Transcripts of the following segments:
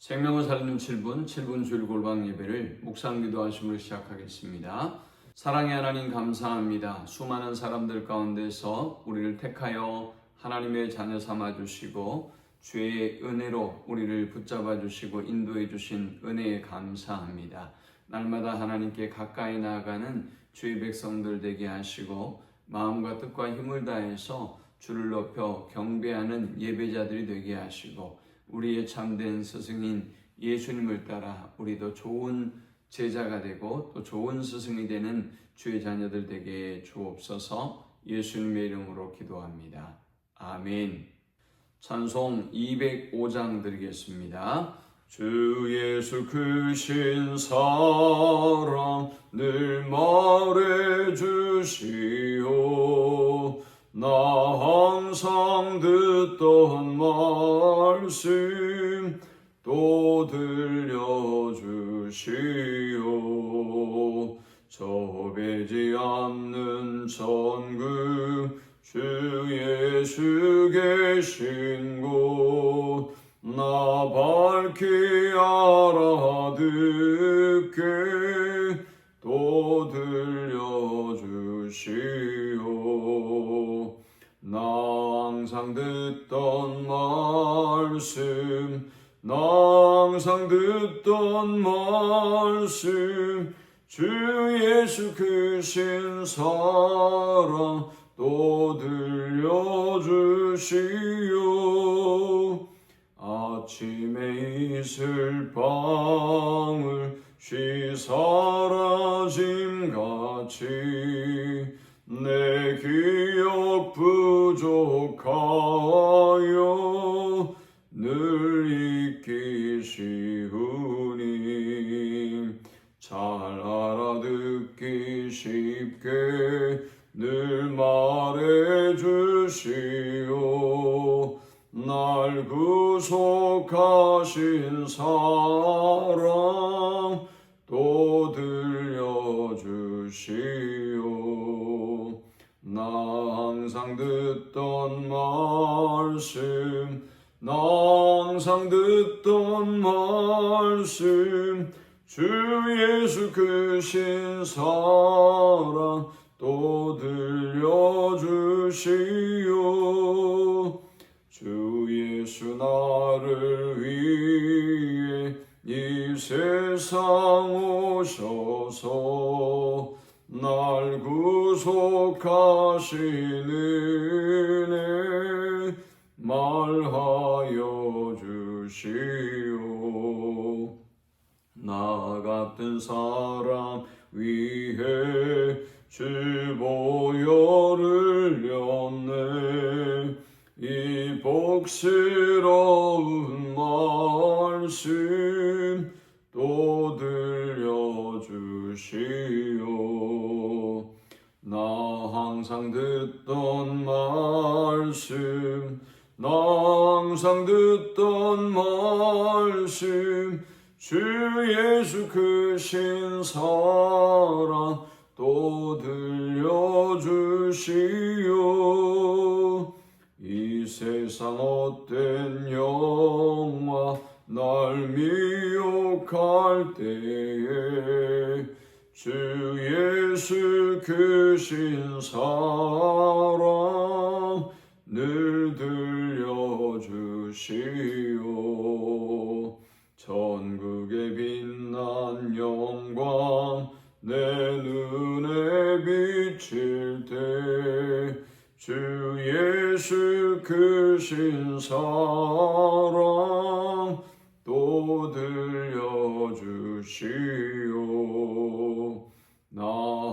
생명을 살리는 7분, 7분 주일 골방 예배를 묵상 기도하심으로 시작하겠습니다. 사랑의 하나님 감사합니다. 수많은 사람들 가운데서 우리를 택하여 하나님의 자녀 삼아 주시고 주의 은혜로 우리를 붙잡아 주시고 인도해 주신 은혜에 감사합니다. 날마다 하나님께 가까이 나아가는 주의 백성들 되게 하시고 마음과 뜻과 힘을 다해서 주를 높여 경배하는 예배자들이 되게 하시고 우리의 참된 스승인 예수님을 따라 우리도 좋은 제자가 되고 또 좋은 스승이 되는 주의 자녀들 되게 주옵소서 예수님의 이름으로 기도합니다. 아멘. 찬송 205장 드리겠습니다. 주 예수 크신 사랑 늘 말해 주시오 나 항상 듣던 말씀 나 밝히 알아듣게 또 들려주시오. 나 항상 듣던 말씀 나 항상 듣던 말씀 주 예수 크신 사랑 또 들려주시오 아침에 있을 방울 쉬 사라짐 같이 내 날 구속하신 사랑 또 들려주시오. 나 항상 듣던 말씀 나 항상 듣던 말씀 주 예수 크신 사랑 또 들려주시오 주 예수 나를 위해 이 세상 오셔서 날 구속하신 은혜 말하여 주시오. 나 같은 사람 위해 주 보혈을 이 복스러운 말씀 또 들려주시오. 나 항상 듣던 말씀 나 항상 듣던 말씀 주 예수 크신 사랑 또 들려주시오 이 세상 헛된 영화 날 미혹할 때에 주 예수 크신 사랑 늘 들려주시오. 천국의 빛난 영광 내 눈에 비칠 때 주 예수 크신 사랑 또 들려주시오. 나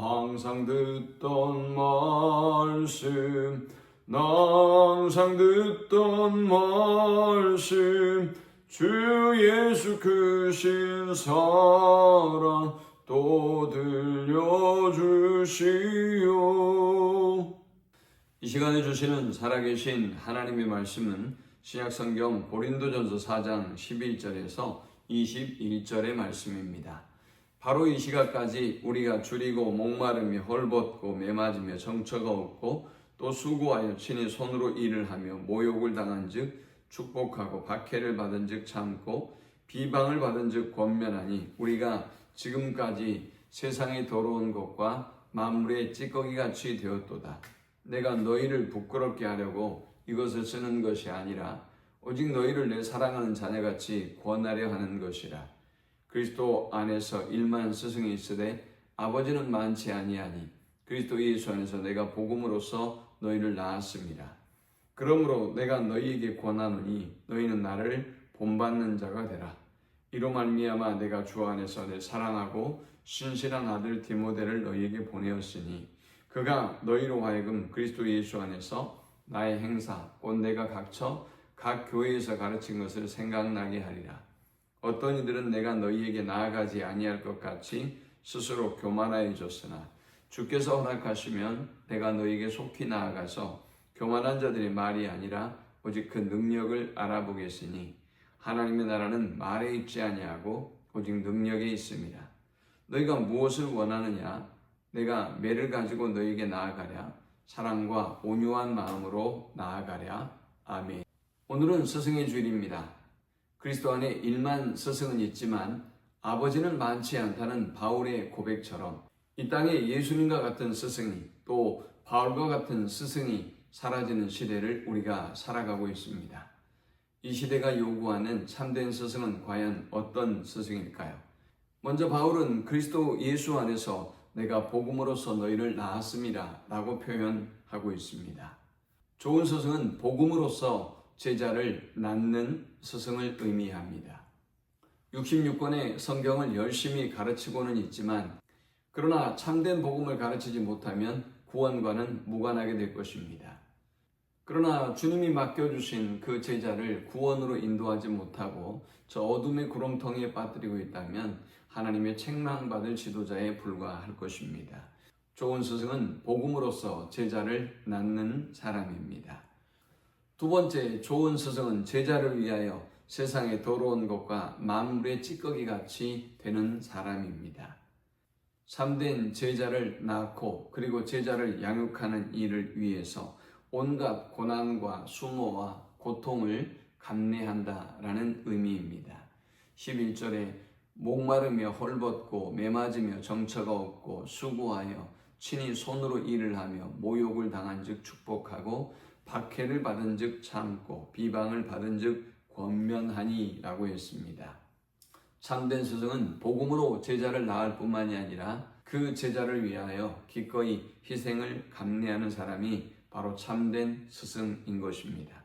항상 듣던 말씀 나 항상 듣던 말씀 주 예수 크신 사랑 또 들려주시오 이 시간에 주시는 살아계신 하나님의 말씀은 신약성경 고린도전서 4장 11절에서 21절의 말씀입니다. 바로 이 시각까지 우리가 줄이고 목마름이 헐벗고 매맞으며 정처가 없고 또 수고하여 친히 손으로 일을 하며 모욕을 당한즉 축복하고 박해를 받은즉 참고 비방을 받은 즉 권면하니 우리가 지금까지 세상에 더러운 것과 만물의 찌꺼기 같이 되었도다. 내가 너희를 부끄럽게 하려고 이것을 쓰는 것이 아니라 오직 너희를 내 사랑하는 자녀같이 권하려 하는 것이라. 그리스도 안에서 일만 스승이 있으되 아버지는 많지 아니하니 그리스도 예수 안에서 내가 복음으로써 너희를 낳았습니다. 그러므로 내가 너희에게 권하노니 너희는 나를 본받는 자가 되라. 이로 말미암아 내가 주 안에서 내 사랑하고 신실한 아들 디모데를 너희에게 보내었으니 그가 너희로 하여금 그리스도 예수 안에서 나의 행사 곧 내가 각처 각 교회에서 가르친 것을 생각나게 하리라. 어떤 이들은 내가 너희에게 나아가지 아니할 것 같이 스스로 교만하여 줬으나 주께서 허락하시면 내가 너희에게 속히 나아가서 교만한 자들의 말이 아니라 오직 그 능력을 알아보겠으니 하나님의 나라는 말에 있지 아니하고 오직 능력에 있습니다. 너희가 무엇을 원하느냐? 내가 매를 가지고 너희에게 나아가랴. 사랑과 온유한 마음으로 나아가랴. 아멘. 오늘은 스승의 주일입니다. 그리스도 안에 일만 스승은 있지만 아버지는 많지 않다는 바울의 고백처럼 이 땅에 예수님과 같은 스승이 또 바울과 같은 스승이 사라지는 시대를 우리가 살아가고 있습니다. 이 시대가 요구하는 참된 스승은 과연 어떤 스승일까요? 먼저 바울은 그리스도 예수 안에서 내가 복음으로서 너희를 낳았습니다. 라고 표현하고 있습니다. 좋은 스승은 복음으로서 제자를 낳는 스승을 의미합니다. 66권의 성경을 열심히 가르치고는 있지만 그러나 참된 복음을 가르치지 못하면 구원과는 무관하게 될 것입니다. 그러나 주님이 맡겨주신 그 제자를 구원으로 인도하지 못하고 저 어둠의 구렁텅이에 빠뜨리고 있다면 하나님의 책망받을 지도자에 불과할 것입니다. 좋은 스승은 복음으로서 제자를 낳는 사람입니다. 두 번째, 좋은 스승은 제자를 위하여 세상의 더러운 것과 만물의 찌꺼기 같이 되는 사람입니다. 참된 제자를 낳고 그리고 제자를 양육하는 일을 위해서 온갖 고난과 수모와 고통을 감내한다라는 의미입니다. 11절에 목마르며 헐벗고 매맞으며 정처가 없고 수고하여 친히 손으로 일을 하며 모욕을 당한즉 축복하고 박해를 받은즉 참고 비방을 받은즉 권면하니라고 했습니다. 참된 스승은 복음으로 제자를 낳을 뿐만이 아니라 그 제자를 위하여 기꺼이 희생을 감내하는 사람이 바로 참된 스승인 것입니다.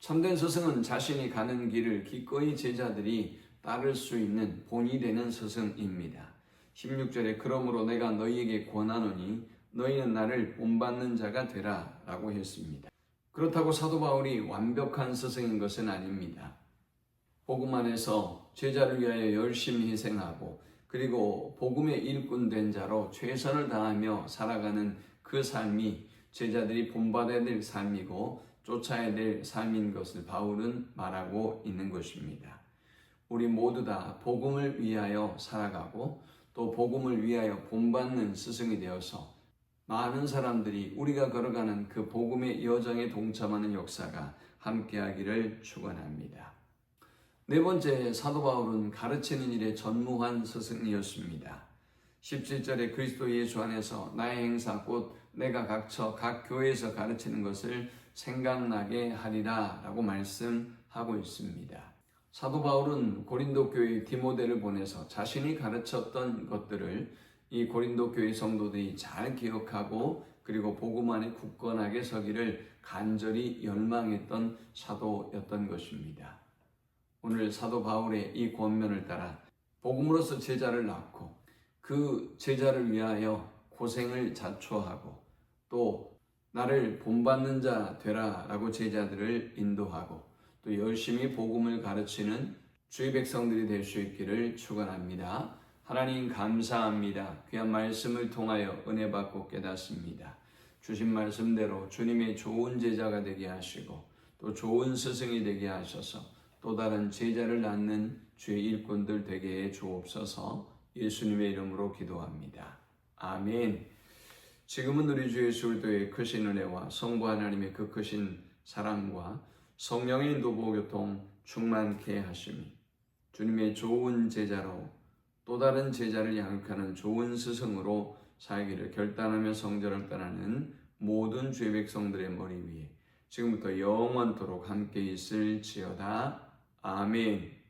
참된 스승은 자신이 가는 길을 기꺼이 제자들이 따를 수 있는 본이 되는 스승입니다. 16절에 그러므로 내가 너희에게 권하노니 너희는 나를 본받는 자가 되라 라고 했습니다. 그렇다고 사도 바울이 완벽한 스승인 것은 아닙니다. 복음 안에서 제자를 위하여 열심히 희생하고 그리고 복음의 일꾼 된 자로 최선을 다하며 살아가는 그 삶이 제자들이 본받아야 될 삶이고 쫓아야 될 삶인 것을 바울은 말하고 있는 것입니다. 우리 모두 다 복음을 위하여 살아가고 또 복음을 위하여 본받는 스승이 되어서 많은 사람들이 우리가 걸어가는 그 복음의 여정에 동참하는 역사가 함께하기를 축원합니다. 네 번째 사도 바울은 가르치는 일에 전무한 스승이었습니다. 17절에 그리스도 예수 안에서 나의 행사 곧 내가 각처 각 교회에서 가르치는 것을 생각나게 하리라 라고 말씀하고 있습니다. 사도 바울은 고린도 교회 디모데를 보내서 자신이 가르쳤던 것들을 이 고린도 교회 성도들이 잘 기억하고 그리고 복음 안에 굳건하게 서기를 간절히 열망했던 사도였던 것입니다. 오늘 사도 바울의 이 권면을 따라 복음으로서 제자를 낳고 그 제자를 위하여 고생을 자초하고 또 나를 본받는 자 되라라고 제자들을 인도하고 또 열심히 복음을 가르치는 주의 백성들이 될 수 있기를 축원합니다. 하나님 감사합니다. 귀한 말씀을 통하여 은혜 받고 깨닫습니다. 주신 말씀대로 주님의 좋은 제자가 되게 하시고 또 좋은 스승이 되게 하셔서 또 다른 제자를 낳는 주의 일꾼들 되게 해 주옵소서 예수님의 이름으로 기도합니다. 아멘. 지금은 우리 주 예수 그리스도의 크신 은혜와 성부 하나님의 그 크신 사랑과 성령의 인도 보교통 충만케 하심이 주님의 좋은 제자로 또 다른 제자를 양육하는 좋은 스승으로 살기를 결단하며 성전을 떠나는 모든 주의 백성들의 머리 위에 지금부터 영원토록 함께 있을지어다. 아멘.